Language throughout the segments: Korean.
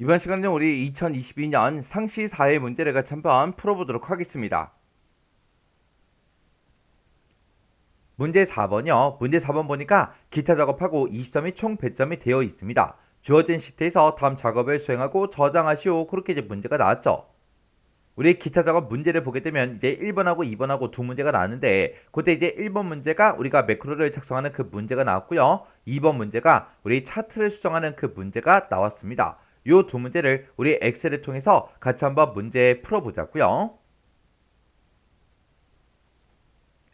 이번 시간은 우리 2022년 상시 사회 문제를 같이 한번 풀어보도록 하겠습니다. 문제 4번이요. 문제 4번 보니까 기타 작업하고 20점이 총 100점이 되어 있습니다. 주어진 시트에서 다음 작업을 수행하고 저장하시오. 그렇게 이제 문제가 나왔죠. 우리 기타 작업 문제를 보게 되면 이제 1번하고 2번하고 두 문제가 나왔는데 그때 이제 1번 문제가 우리가 매크로를 작성하는 그 문제가 나왔고요. 2번 문제가 우리 차트를 수정하는 그 문제가 나왔습니다. 요 두 문제를 우리 엑셀을 통해서 같이 한번 문제 풀어보자고요.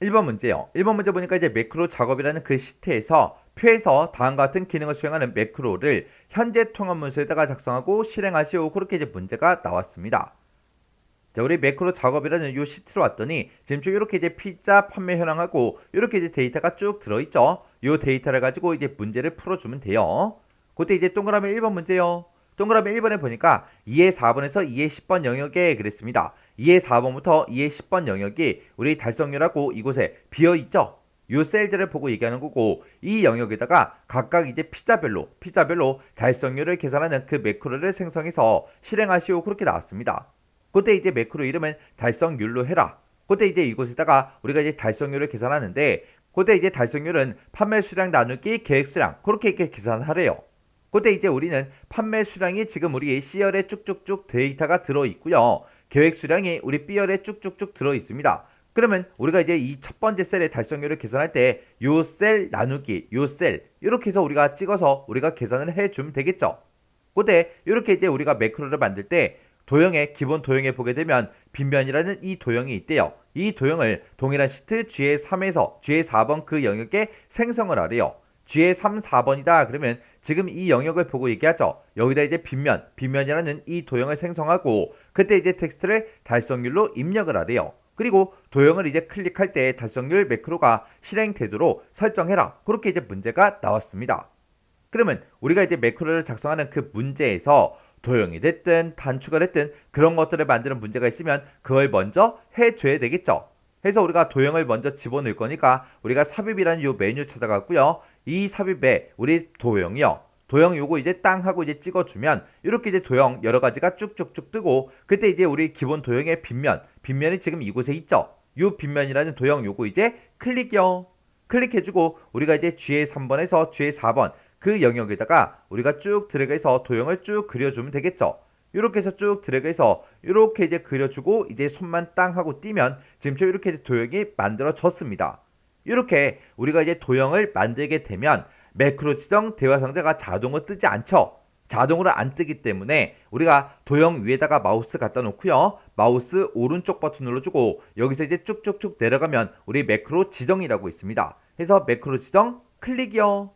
1번 문제요. 1번 문제 보니까 이제 매크로 작업이라는 그 시트에서 표에서 다음과 같은 기능을 수행하는 매크로를 현재 통합 문서에다가 작성하고 실행하시오. 그렇게 이제 문제가 나왔습니다. 자, 우리 매크로 작업이라는 요 시트로 왔더니 지금 좀 이렇게 이제 피자 판매 현황하고 이렇게 이제 데이터가 쭉 들어있죠. 요 데이터를 가지고 이제 문제를 풀어주면 돼요. 그때 이제 동그라미 1번 문제요. 동그라미 1번에 보니까 2의 4번에서 2의 10번 영역에 그랬습니다. 2의 4번부터 2의 10번 영역이 우리 달성률하고 이곳에 비어있죠. 요 셀들을 보고 얘기하는 거고 이 영역에다가 각각 이제 피자별로 피자별로 달성률을 계산하는 그 매크로를 생성해서 실행하시오 그렇게 나왔습니다. 그때 이제 매크로 이름은 달성률로 해라. 그때 이제 이곳에다가 우리가 이제 달성률을 계산하는데 그때 이제 달성률은 판매 수량 나누기 계획 수량 그렇게 이렇게 계산하래요. 그때 이제 우리는 판매 수량이 지금 우리 C열에 쭉쭉쭉 데이터가 들어 있고요. 계획 수량이 우리 B열에 쭉쭉쭉 들어 있습니다. 그러면 우리가 이제 이 첫 번째 셀의 달성률을 계산할 때 요 셀 나누기 요 셀 이렇게 해서 우리가 찍어서 우리가 계산을 해주면 되겠죠. 그때 이렇게 이제 우리가 매크로를 만들 때 도형의 기본 도형에 보게 되면 빈면이라는 이 도형이 있대요. 이 도형을 동일한 시트 G의 3에서 G의 4번 그 영역에 생성을 하래요. G의 3, 4번이다. 그러면 지금 이 영역을 보고 얘기하죠. 여기다 이제 빈면, 빈면이라는 이 도형을 생성하고 그때 이제 텍스트를 달성률로 입력을 하래요. 그리고 도형을 이제 클릭할 때 달성률 매크로가 실행되도록 설정해라. 그렇게 이제 문제가 나왔습니다. 그러면 우리가 이제 매크로를 작성하는 그 문제에서 도형이 됐든 단축을 했든 그런 것들을 만드는 문제가 있으면 그걸 먼저 해줘야 되겠죠. 해서 우리가 도형을 먼저 집어넣을 거니까 우리가 삽입이라는 요 메뉴 찾아갔고요. 이 삽입에 우리 도형이요. 도형 요거 이제 땅 하고 이제 찍어주면 이렇게 이제 도형 여러 가지가 쭉쭉쭉 뜨고 그때 이제 우리 기본 도형의 빗면 빗면이 지금 이곳에 있죠. 요 빗면이라는 도형 요거 이제 클릭이요. 클릭해주고 우리가 이제 G의 3번에서 G의 4번 그 영역에다가 우리가 쭉 드래그해서 도형을 쭉 그려주면 되겠죠. 이렇게 해서 쭉 드래그해서 이렇게 이제 그려주고 이제 손만 땅 하고 띄면 지금처럼 이렇게 도형이 만들어졌습니다. 이렇게 우리가 이제 도형을 만들게 되면 매크로 지정 대화 상자가 자동으로 뜨지 않죠. 자동으로 안 뜨기 때문에 우리가 도형 위에다가 마우스 갖다 놓고요. 마우스 오른쪽 버튼 눌러주고 여기서 이제 쭉쭉쭉 내려가면 우리 매크로 지정이라고 있습니다. 해서 매크로 지정 클릭이요.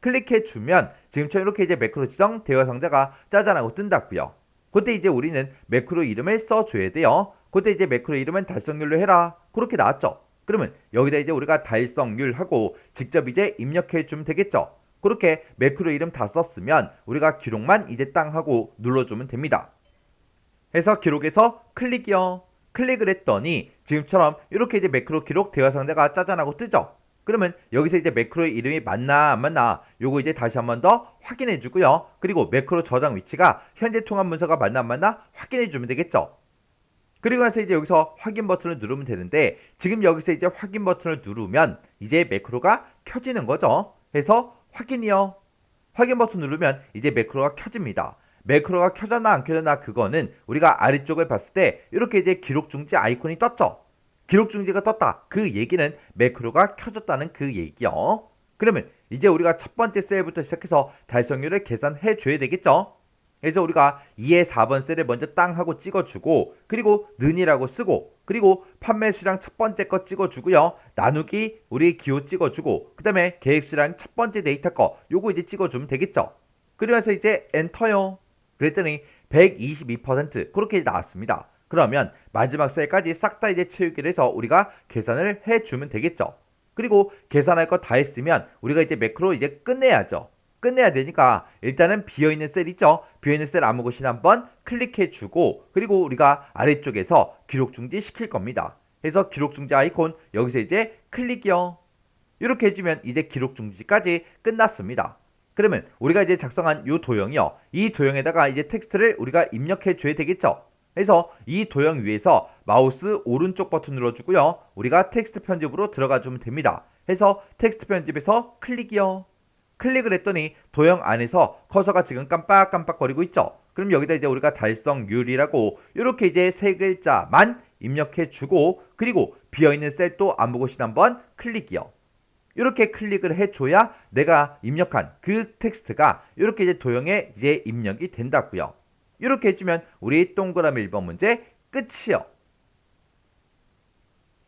클릭해 주면 지금처럼 이렇게 이제 매크로 지정 대화 상자가 짜잔하고 뜬다고요. 그때 이제 우리는 매크로 이름을 써줘야 돼요. 그때 이제 매크로 이름은 달성률로 해라. 그렇게 나왔죠. 그러면 여기다 이제 우리가 달성률 하고 직접 이제 입력해 주면 되겠죠. 그렇게 매크로 이름 다 썼으면 우리가 기록만 이제 땅 하고 눌러주면 됩니다. 해서 기록에서 클릭이요. 클릭을 했더니 지금처럼 이렇게 이제 매크로 기록 대화 상자가 짜잔하고 뜨죠. 그러면 여기서 이제 매크로의 이름이 맞나 안 맞나 요거 이제 다시 한번 더 확인해 주고요. 그리고 매크로 저장 위치가 현재 통합 문서가 맞나 안 맞나 확인해 주면 되겠죠. 그리고 나서 이제 여기서 확인 버튼을 누르면 되는데 지금 여기서 이제 확인 버튼을 누르면 이제 매크로가 켜지는 거죠. 해서 확인이요. 확인 버튼 누르면 이제 매크로가 켜집니다. 매크로가 켜졌나 안 켜졌나 그거는 우리가 아래쪽을 봤을 때 이렇게 이제 기록 중지 아이콘이 떴죠. 기록 중지가 떴다. 그 얘기는 매크로가 켜졌다는 그 얘기요. 그러면 이제 우리가 첫 번째 셀부터 시작해서 달성률을 계산해 줘야 되겠죠. 그래서 우리가 2의 4번 셀을 먼저 땅 하고 찍어주고 그리고 는이라고 쓰고 그리고 판매 수량 첫 번째 거 찍어주고요. 나누기 우리 기호 찍어주고 그 다음에 계획 수량 첫 번째 데이터 거 요거 이제 찍어주면 되겠죠. 그러면서 이제 엔터요. 그랬더니 122% 그렇게 나왔습니다. 그러면 마지막 셀까지 싹 다 이제 채우기를 해서 우리가 계산을 해주면 되겠죠. 그리고 계산할 거 다 했으면 우리가 이제 매크로 이제 끝내야죠. 끝내야 되니까 일단은 비어있는 셀 있죠. 비어있는 셀 아무 곳이나 한번 클릭해 주고 그리고 우리가 아래쪽에서 기록 중지 시킬 겁니다. 해서 기록 중지 아이콘 여기서 이제 클릭이요. 이렇게 해주면 이제 기록 중지까지 끝났습니다. 그러면 우리가 이제 작성한 요 도형이요. 이 도형에다가 이제 텍스트를 우리가 입력해 줘야 되겠죠. 그래서 이 도형 위에서 마우스 오른쪽 버튼 눌러주고요. 우리가 텍스트 편집으로 들어가 주면 됩니다. 해서 텍스트 편집에서 클릭이요. 클릭을 했더니 도형 안에서 커서가 지금 깜빡깜빡거리고 있죠. 그럼 여기다 이제 우리가 달성률이라고 이렇게 이제 세 글자만 입력해 주고 그리고 비어있는 셀도 안무고시 한번 클릭이요. 이렇게 클릭을 해줘야 내가 입력한 그 텍스트가 이렇게 이제 도형에 이제 입력이 된다고요. 이렇게 해주면 우리 동그라미 1번 문제 끝이요.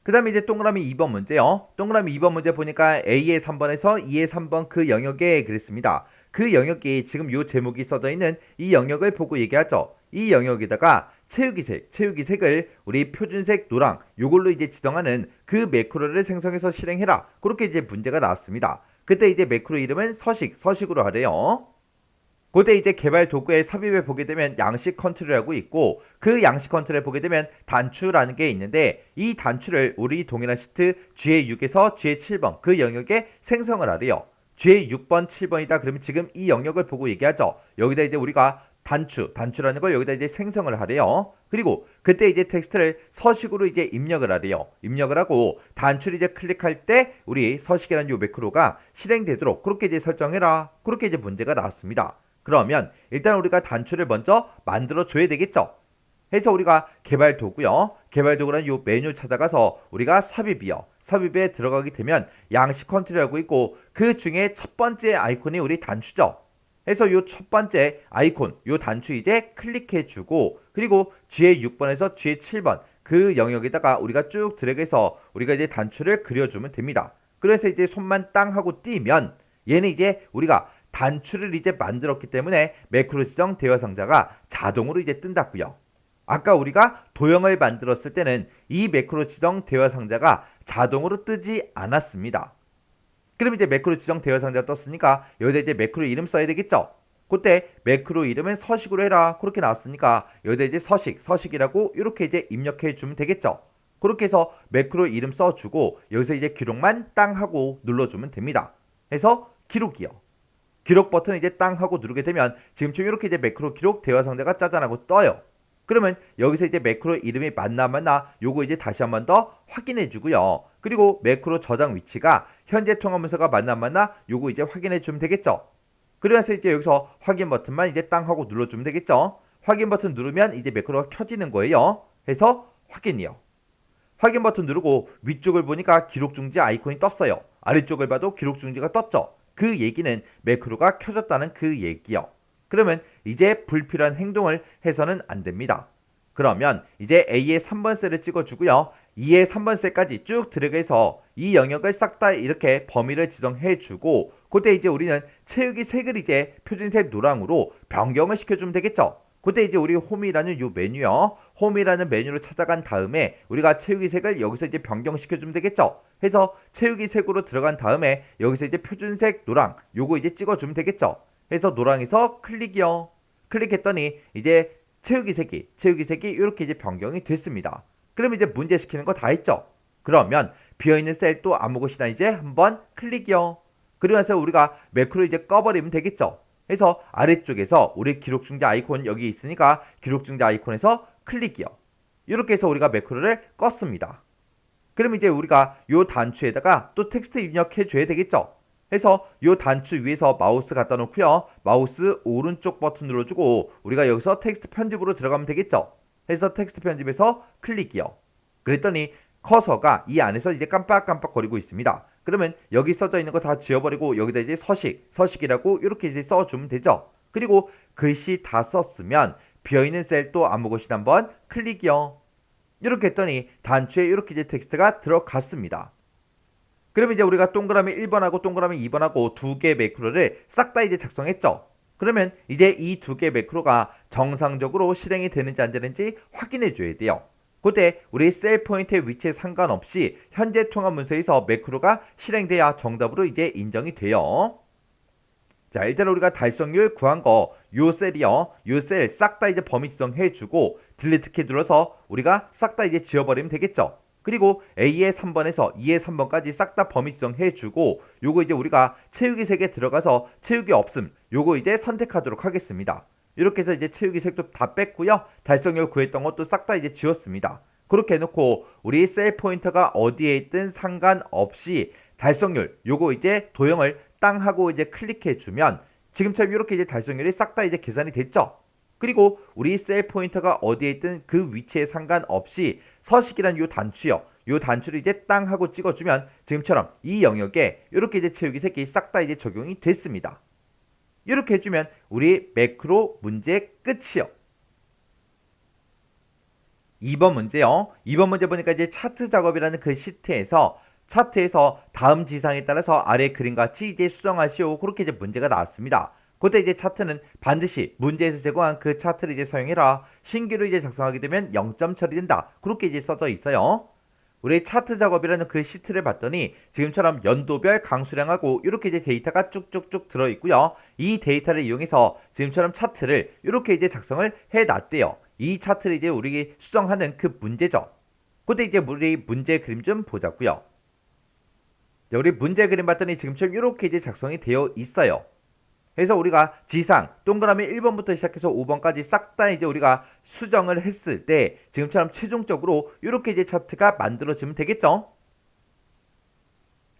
그 다음에 이제 동그라미 2번 문제요. 동그라미 2번 문제 보니까 A의 3번에서 2의 3번 그 영역에 그랬습니다. 그 영역이 지금 요 제목이 써져 있는 이 영역을 보고 얘기하죠. 이 영역에다가 채우기색, 채우기색을 우리 표준색 노랑 요걸로 이제 지정하는 그 매크로를 생성해서 실행해라. 그렇게 이제 문제가 나왔습니다. 그때 이제 매크로 이름은 서식, 서식으로 하래요. 그때 이제 개발 도구의 삽입에 보게 되면 양식 컨트롤이라고 있고 그 양식 컨트롤에 보게 되면 단추라는 게 있는데 이 단추를 우리 동일한 시트 G6에서 G7번 그 영역에 생성을 하래요. G6번, 7번이다. 그러면 지금 이 영역을 보고 얘기하죠. 여기다 이제 우리가 단추, 단추라는 걸 여기다 이제 생성을 하래요. 그리고 그때 이제 텍스트를 서식으로 이제 입력을 하래요. 입력을 하고 단추를 이제 클릭할 때 우리 서식이라는 요 매크로가 실행되도록 그렇게 이제 설정해라. 그렇게 이제 문제가 나왔습니다. 그러면 일단 우리가 단추를 먼저 만들어 줘야 되겠죠. 해서 우리가 개발 도구요. 개발 도구라는 요 메뉴 찾아가서 우리가 삽입이요. 삽입에 들어가게 되면 양식 컨트롤하고 있고 그 중에 첫 번째 아이콘이 우리 단추죠. 해서 요 첫 번째 아이콘, 요 단추 이제 클릭해 주고 그리고 G의 6번에서 G의 7번 그 영역에다가 우리가 쭉 드래그해서 우리가 이제 단추를 그려주면 됩니다. 그래서 이제 손만 땅 하고 띄면 얘는 이제 우리가 단추를 이제 만들었기 때문에 매크로 지정 대화 상자가 자동으로 이제 뜬다고요. 아까 우리가 도형을 만들었을 때는 이 매크로 지정 대화 상자가 자동으로 뜨지 않았습니다. 그럼 이제 매크로 지정 대화 상자 떴으니까 여기다 이제 매크로 이름 써야 되겠죠? 그때 매크로 이름은 서식으로 해라 그렇게 나왔으니까 여기다 이제 서식, 서식이라고 이렇게 이제 입력해 주면 되겠죠? 그렇게 해서 매크로 이름 써주고 여기서 이제 기록만 땅 하고 눌러주면 됩니다. 해서 기록이요. 기록 버튼 이제 땅 하고 누르게 되면 지금처럼 이렇게 이제 매크로 기록 대화 상자가 짜잔하고 떠요. 그러면 여기서 이제 매크로 이름이 맞나 맞나 요거 이제 다시 한 번 더 확인해 주고요. 그리고 매크로 저장 위치가 현재 통화 문서가 맞나 맞나 요거 이제 확인해 주면 되겠죠. 그래서 이제 여기서 확인 버튼만 이제 땅 하고 눌러 주면 되겠죠. 확인 버튼 누르면 이제 매크로가 켜지는 거예요. 해서 확인이요. 확인 버튼 누르고 위쪽을 보니까 기록 중지 아이콘이 떴어요. 아래쪽을 봐도 기록 중지가 떴죠. 그 얘기는 매크로가 켜졌다는 그 얘기요. 그러면 이제 불필요한 행동을 해서는 안 됩니다. 그러면 이제 A의 3번 셀을 찍어주고요. 2의 3번 셀까지 쭉 드래그해서 이 영역을 싹 다 이렇게 범위를 지정해주고 그때 이제 우리는 채우기 색을 이제 표준색 노랑으로 변경을 시켜주면 되겠죠. 그때 이제 우리 홈이라는 요 메뉴요. 홈이라는 메뉴를 찾아간 다음에 우리가 채우기 색을 여기서 이제 변경시켜 주면 되겠죠. 해서 채우기 색으로 들어간 다음에 여기서 이제 표준색 노랑 요거 이제 찍어 주면 되겠죠. 해서 노랑에서 클릭이요. 클릭했더니 이제 채우기 색이 채우기 색이 이렇게 이제 변경이 됐습니다. 그럼 이제 문제 시키는 거 다 했죠. 그러면 비어있는 셀 또 아무것이나 이제 한번 클릭이요. 그러면서 우리가 매크로 이제 꺼버리면 되겠죠. 해서 아래쪽에서 우리 기록 중지 아이콘 여기 있으니까 기록 중지 아이콘에서 클릭이요. 이렇게 해서 우리가 매크로를 껐습니다. 그럼 이제 우리가 요 단추에다가 또 텍스트 입력해 줘야 되겠죠. 해서 요 단추 위에서 마우스 갖다 놓고요. 마우스 오른쪽 버튼 눌러주고 우리가 여기서 텍스트 편집으로 들어가면 되겠죠. 해서 텍스트 편집에서 클릭이요. 그랬더니 커서가 이 안에서 이제 깜빡깜빡 거리고 있습니다. 그러면 여기 써져 있는 거 다 지워버리고 여기다 이제 서식, 서식이라고 이렇게 이제 써주면 되죠. 그리고 글씨 다 썼으면 비어있는 셀 또 아무것이나 한번 클릭이요. 이렇게 했더니 단추에 이렇게 이제 텍스트가 들어갔습니다. 그러면 이제 우리가 동그라미 1번하고 동그라미 2번하고 두 개의 매크로를 싹 다 이제 작성했죠. 그러면 이제 이 두 개의 매크로가 정상적으로 실행이 되는지 안 되는지 확인해 줘야 돼요. 그때 우리 셀 포인트의 위치에 상관없이 현재 통합 문서에서 매크로가 실행돼야 정답으로 이제 인정이 돼요. 자, 일단 우리가 달성률 구한 거 요 셀이요. 요 셀 싹 다 이제 범위 지정해 주고 딜리트 키 눌러서 우리가 싹 다 이제 지워버리면 되겠죠. 그리고 A의 3번에서 E의 3번까지 싹 다 범위 지정해 주고 요거 이제 우리가 채우기 색에 들어가서 채우기 없음 요거 이제 선택하도록 하겠습니다. 이렇게 해서 이제 채우기 색도 다 뺐고요. 달성률 구했던 것도 싹 다 이제 지웠습니다. 그렇게 해놓고 우리 셀 포인터가 어디에 있든 상관없이 달성률 요거 이제 도형을 땅 하고 이제 클릭해 주면 지금처럼 이렇게 이제 달성률이 싹 다 이제 계산이 됐죠. 그리고 우리 셀 포인터가 어디에 있든 그 위치에 상관없이 서식이란 요 단추요. 요 단추를 이제 땅 하고 찍어주면 지금처럼 이 영역에 이렇게 이제 채우기 색이 싹다 이제 적용이 됐습니다. 이렇게 해주면 우리 매크로 문제 끝이요. 2번 문제요. 2번 문제 보니까 이제 차트 작업이라는 그 시트에서 차트에서 다음 지상에 따라서 아래 그림같이 이제 수정하시오. 그렇게 이제 문제가 나왔습니다. 그때 이제 차트는 반드시 문제에서 제공한 그 차트를 이제 사용해라. 신규로 이제 작성하게 되면 0점 처리된다. 그렇게 이제 써져 있어요. 우리 차트 작업이라는 그 시트를 봤더니 지금처럼 연도별 강수량하고 이렇게 이제 데이터가 쭉쭉쭉 들어 있고요. 이 데이터를 이용해서 지금처럼 차트를 이렇게 이제 작성을 해 놨대요. 이 차트를 이제 우리 수정하는 그 문제죠. 그때 이제 우리 문제 그림 좀 보자고요. 자, 우리 문제 그림 봤더니 지금처럼 이렇게 이제 작성이 되어 있어요. 그래서 우리가 지상 동그라미 1번부터 시작해서 5번까지 싹 다 이제 우리가 수정을 했을 때 지금처럼 최종적으로 이렇게 이제 차트가 만들어지면 되겠죠?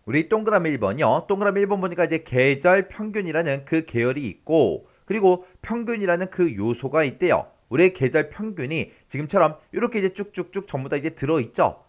우리 동그라미 1번이요. 동그라미 1번 보니까 이제 계절 평균이라는 그 계열이 있고 그리고 평균이라는 그 요소가 있대요. 우리 계절 평균이 지금처럼 이렇게 이제 쭉쭉쭉 전부 다 이제 들어 있죠.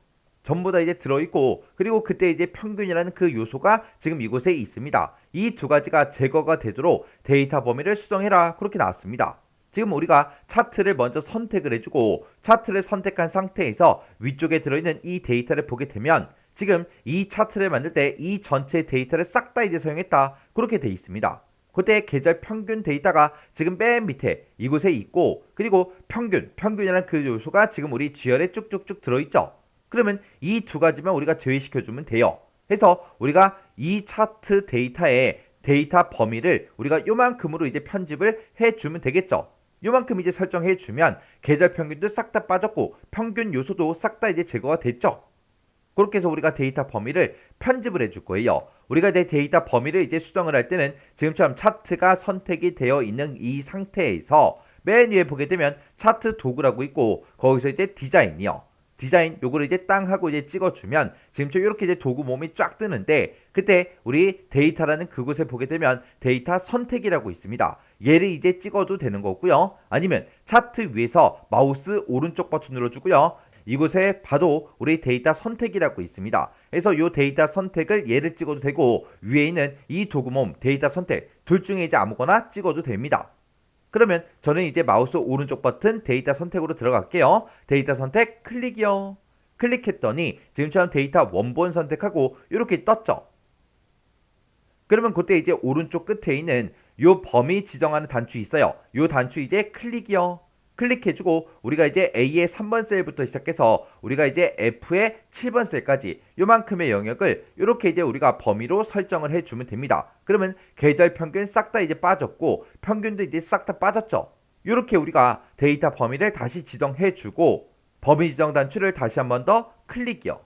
전부 다 이제 들어있고 그리고 그때 이제 평균이라는 그 요소가 지금 이곳에 있습니다. 이 두 가지가 제거가 되도록 데이터 범위를 수정해라 그렇게 나왔습니다. 지금 우리가 차트를 먼저 선택을 해주고 차트를 선택한 상태에서 위쪽에 들어있는 이 데이터를 보게 되면 지금 이 차트를 만들 때 이 전체 데이터를 싹 다 이제 사용했다 그렇게 돼 있습니다. 그때 계절 평균 데이터가 지금 맨 밑에 이곳에 있고 그리고 평균 평균이라는 그 요소가 지금 우리 GR에 쭉쭉쭉 들어있죠. 그러면 이 두 가지만 우리가 제외시켜주면 돼요. 해서 우리가 이 차트 데이터의 데이터 범위를 우리가 요만큼으로 이제 편집을 해주면 되겠죠. 요만큼 이제 설정해주면 계절 평균도 싹 다 빠졌고 평균 요소도 싹 다 이제 제거가 됐죠. 그렇게 해서 우리가 데이터 범위를 편집을 해줄 거예요. 우리가 내 데이터 범위를 이제 수정을 할 때는 지금처럼 차트가 선택이 되어 있는 이 상태에서 맨 위에 보게 되면 차트 도구라고 있고 거기서 이제 디자인이요. 디자인 요거를 이제 땅 하고 이제 찍어주면 지금처럼 이렇게 이제 도구 몸이 쫙 뜨는데 그때 우리 데이터라는 그곳에 보게 되면 데이터 선택이라고 있습니다. 얘를 이제 찍어도 되는 거고요. 아니면 차트 위에서 마우스 오른쪽 버튼 눌러주고요. 이곳에 봐도 우리 데이터 선택이라고 있습니다. 그래서 이 데이터 선택을 얘를 찍어도 되고 위에 있는 이 도구몸 데이터 선택 둘 중에 이제 아무거나 찍어도 됩니다. 그러면 저는 이제 마우스 오른쪽 버튼 데이터 선택으로 들어갈게요. 데이터 선택 클릭이요. 클릭했더니 지금처럼 데이터 원본 선택하고 이렇게 떴죠. 그러면 그때 이제 오른쪽 끝에 있는 요 범위 지정하는 단추 있어요. 요 단추 이제 클릭이요. 클릭해주고 우리가 이제 A의 3번 셀부터 시작해서 우리가 이제 F의 7번 셀까지 요만큼의 영역을 이렇게 이제 우리가 범위로 설정을 해주면 됩니다. 그러면 계절 평균 싹 다 이제 빠졌고 평균도 이제 싹 다 빠졌죠. 이렇게 우리가 데이터 범위를 다시 지정해주고 범위 지정 단추를 다시 한 번 더 클릭이요.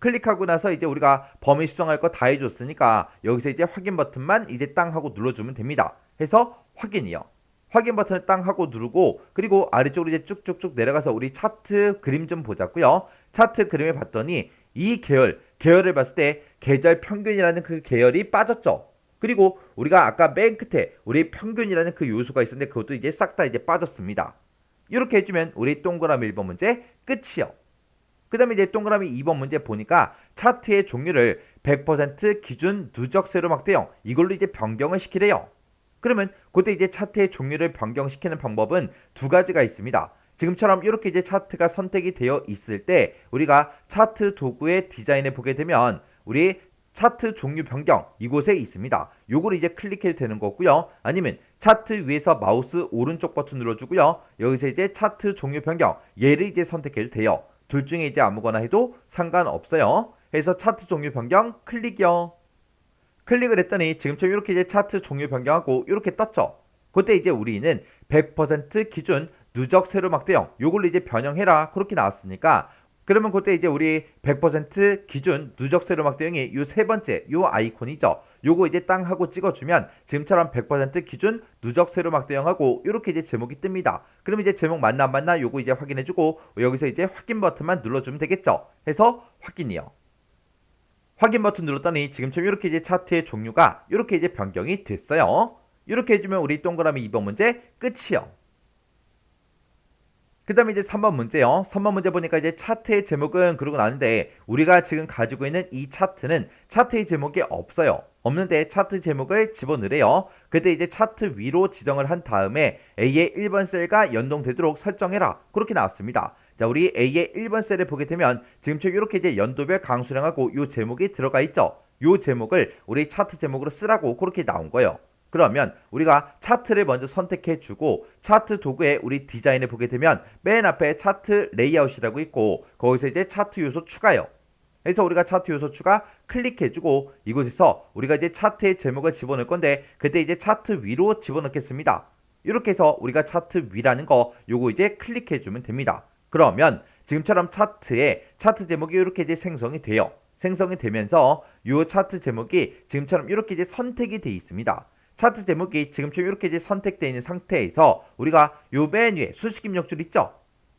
클릭하고 나서 이제 우리가 범위 수정할 거 다 해줬으니까 여기서 이제 확인 버튼만 이제 땅 하고 눌러주면 됩니다. 해서 확인이요. 확인 버튼을 땅 하고 누르고 그리고 아래쪽으로 이제 쭉쭉쭉 내려가서 우리 차트 그림 좀 보자고요. 차트 그림을 봤더니 이 계열 계열을 봤을 때 계절 평균이라는 그 계열이 빠졌죠. 그리고 우리가 아까 맨 끝에 우리 평균이라는 그 요소가 있었는데 그것도 이제 싹 다 이제 빠졌습니다. 이렇게 해주면 우리 동그라미 1번 문제 끝이요. 그 다음에 이제 동그라미 2번 문제 보니까 차트의 종류를 100% 기준 누적 세로 막 대형 이걸로 이제 변경을 시키래요. 그러면 그때 이제 차트의 종류를 변경시키는 방법은 두 가지가 있습니다. 지금처럼 이렇게 이제 차트가 선택이 되어 있을 때 우리가 차트 도구의 디자인을 보게 되면 우리 차트 종류 변경 이곳에 있습니다. 요거를 이제 클릭해도 되는 거고요. 아니면 차트 위에서 마우스 오른쪽 버튼 눌러주고요. 여기서 이제 차트 종류 변경 얘를 이제 선택해도 돼요. 둘 중에 이제 아무거나 해도 상관없어요. 해서 차트 종류 변경 클릭이요. 클릭을 했더니 지금처럼 이렇게 이제 차트 종류 변경하고 이렇게 떴죠. 그때 이제 우리는 100% 기준 누적 세로 막 대형 요걸로 이제 변형해라 그렇게 나왔으니까 그러면 그때 이제 우리 100% 기준 누적 세로막 대응이 요 세 번째 요 아이콘이죠. 요거 이제 땅 하고 찍어주면 지금처럼 100% 기준 누적 세로막 대응하고 이렇게 이제 제목이 뜹니다. 그럼 이제 제목 맞나 안 맞나 요거 이제 확인해주고 여기서 이제 확인 버튼만 눌러주면 되겠죠. 해서 확인이요. 확인 버튼 눌렀더니 지금처럼 이렇게 이제 차트의 종류가 이렇게 이제 변경이 됐어요. 이렇게 해주면 우리 동그라미 2번 문제 끝이요. 그 다음에 이제 3번 문제요. 3번 문제 보니까 이제 차트의 제목은 그러고 나는데 우리가 지금 가지고 있는 이 차트는 차트의 제목이 없어요. 없는데 차트 제목을 집어넣으래요. 그때 이제 차트 위로 지정을 한 다음에 A의 1번 셀과 연동되도록 설정해라. 그렇게 나왔습니다. 자, 우리 A의 1번 셀을 보게 되면 지금처럼 이렇게 이제 연도별 강수량하고 요 제목이 들어가 있죠. 요 제목을 우리 차트 제목으로 쓰라고 그렇게 나온 거예요. 그러면 우리가 차트를 먼저 선택해 주고 차트 도구에 우리 디자인을 보게 되면 맨 앞에 차트 레이아웃이라고 있고 거기서 이제 차트 요소 추가요. 그래서 우리가 차트 요소 추가 클릭해 주고 이곳에서 우리가 이제 차트의 제목을 집어넣을 건데 그때 이제 차트 위로 집어넣겠습니다. 이렇게 해서 우리가 차트 위라는 거 요거 이제 클릭해 주면 됩니다. 그러면 지금처럼 차트에 차트 제목이 이렇게 이제 생성이 돼요. 생성이 되면서 요 차트 제목이 지금처럼 이렇게 이제 선택이 돼 있습니다. 차트 제목이 지금처럼 이렇게 이제 선택되어 있는 상태에서 우리가 요맨 위에 수식 입력줄 있죠?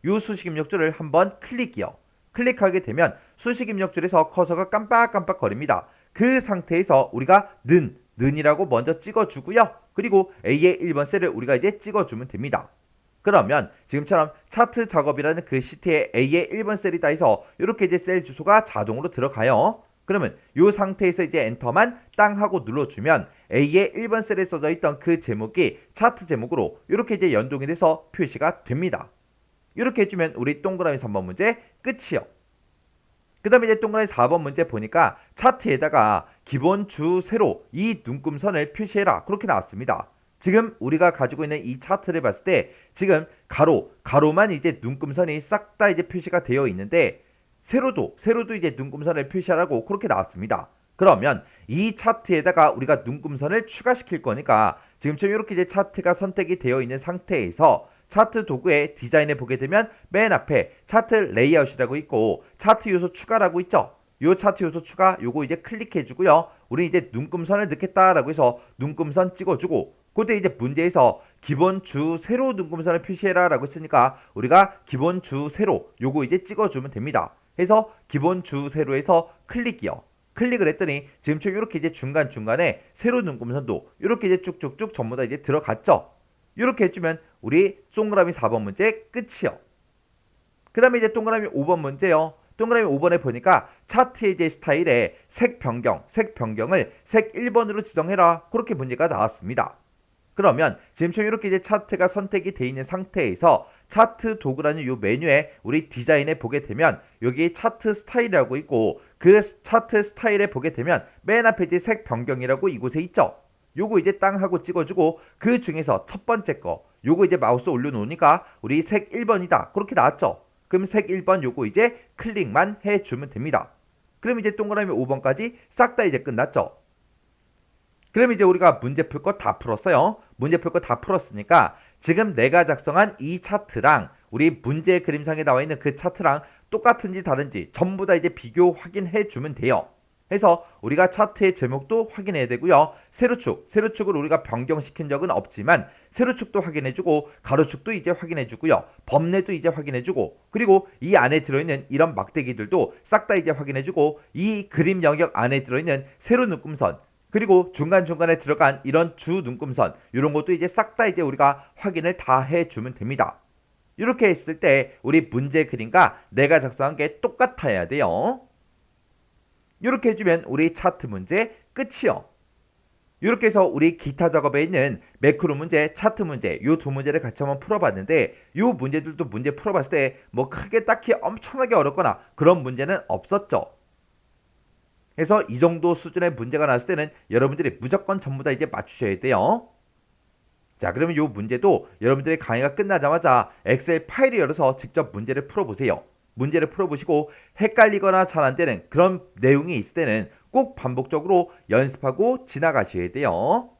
요 수식 입력줄을 한번 클릭이요. 클릭하게 되면 수식 입력줄에서 커서가 깜빡깜빡 거립니다. 그 상태에서 우리가 는, 는이라고 먼저 찍어주고요. 그리고 A의 1번 셀을 우리가 이제 찍어주면 됩니다. 그러면 지금처럼 차트 작업이라는 그 시트에 A의 1번 셀이다 해서 이렇게 이제 셀 주소가 자동으로 들어가요. 그러면 이 상태에서 이제 엔터만 땅 하고 눌러주면 A의 1번 셀에 써져 있던 그 제목이 차트 제목으로 이렇게 이제 연동이 돼서 표시가 됩니다. 이렇게 해주면 우리 동그라미 3번 문제 끝이요. 그 다음에 이제 동그라미 4번 문제 보니까 차트에다가 기본 주 세로 이 눈금선을 표시해라 그렇게 나왔습니다. 지금 우리가 가지고 있는 이 차트를 봤을 때 지금 가로 가로만 이제 눈금선이 싹 다 이제 표시가 되어 있는데 세로도 세로도 이제 눈금선을 표시하라고 그렇게 나왔습니다. 그러면 이 차트에다가 우리가 눈금선을 추가시킬 거니까 지금처럼 이렇게 이제 차트가 선택이 되어 있는 상태에서 차트 도구의 디자인을 보게 되면 맨 앞에 차트 레이아웃이라고 있고 차트 요소 추가라고 있죠. 요 차트 요소 추가 요거 이제 클릭해 주고요. 우리 이제 눈금선을 넣겠다라고 해서 눈금선 찍어주고 그때 이제 문제에서 기본 주 세로 눈금선을 표시해라 라고 했으니까 우리가 기본 주 세로 요거 이제 찍어주면 됩니다. 해서 기본 주 세로에서 클릭이요. 클릭을 했더니 지금처럼 이렇게 이제 중간 중간에 세로 눈금선도 이렇게 이제 쭉쭉쭉 전부 다 이제 들어갔죠. 이렇게 해주면 우리 동그라미 4번 문제 끝이요. 그 다음에 이제 동그라미 5번 문제요. 동그라미 5번에 보니까 차트의 이제 스타일에 색 변경, 색 변경을 색 1번으로 지정해라. 그렇게 문제가 나왔습니다. 그러면 지금처럼 이렇게 이제 차트가 선택이 돼 있는 상태에서 차트 도구라는 이 메뉴에 우리 디자인에 보게 되면 여기 차트 스타일이라고 있고 그 차트 스타일에 보게 되면 맨 앞에 이제 색 변경이라고 이곳에 있죠. 요거 이제 땅 하고 찍어주고 그 중에서 첫 번째 거 요거 이제 마우스 올려놓으니까 우리 색 1번이다 그렇게 나왔죠. 그럼 색 1번 요거 이제 클릭만 해주면 됩니다. 그럼 이제 동그라미 5번까지 싹 다 이제 끝났죠. 그럼 이제 우리가 문제 풀 거 다 풀었어요. 문제 풀 거 다 풀었으니까 지금 내가 작성한 이 차트랑 우리 문제 그림상에 나와 있는 그 차트랑 똑같은지 다른지 전부 다 이제 비교 확인해 주면 돼요. 해서 우리가 차트의 제목도 확인해야 되고요. 세로축, 세로축을 우리가 변경시킨 적은 없지만 세로축도 확인해주고 가로축도 이제 확인해주고요. 범례도 이제 확인해주고 그리고 이 안에 들어있는 이런 막대기들도 싹 다 이제 확인해주고 이 그림 영역 안에 들어있는 세로 눈금선 그리고 중간중간에 들어간 이런 주 눈금선 이런 것도 이제 싹 다 이제 우리가 확인을 다 해주면 됩니다. 이렇게 했을 때 우리 문제 그림과 내가 작성한 게 똑같아야 돼요. 이렇게 해주면 우리 차트 문제 끝이요. 이렇게 해서 우리 기타 작업에 있는 매크로 문제, 차트 문제 요 두 문제를 같이 한번 풀어봤는데 요 문제들도 문제 풀어봤을 때 뭐 크게 딱히 엄청나게 어렵거나 그런 문제는 없었죠. 그래서 이 정도 수준의 문제가 나왔을 때는 여러분들이 무조건 전부 다 이제 맞추셔야 돼요. 자, 그러면 이 문제도 여러분들의 강의가 끝나자마자 엑셀 파일을 열어서 직접 문제를 풀어보세요. 문제를 풀어보시고 헷갈리거나 잘 안 되는 그런 내용이 있을 때는 꼭 반복적으로 연습하고 지나가셔야 돼요.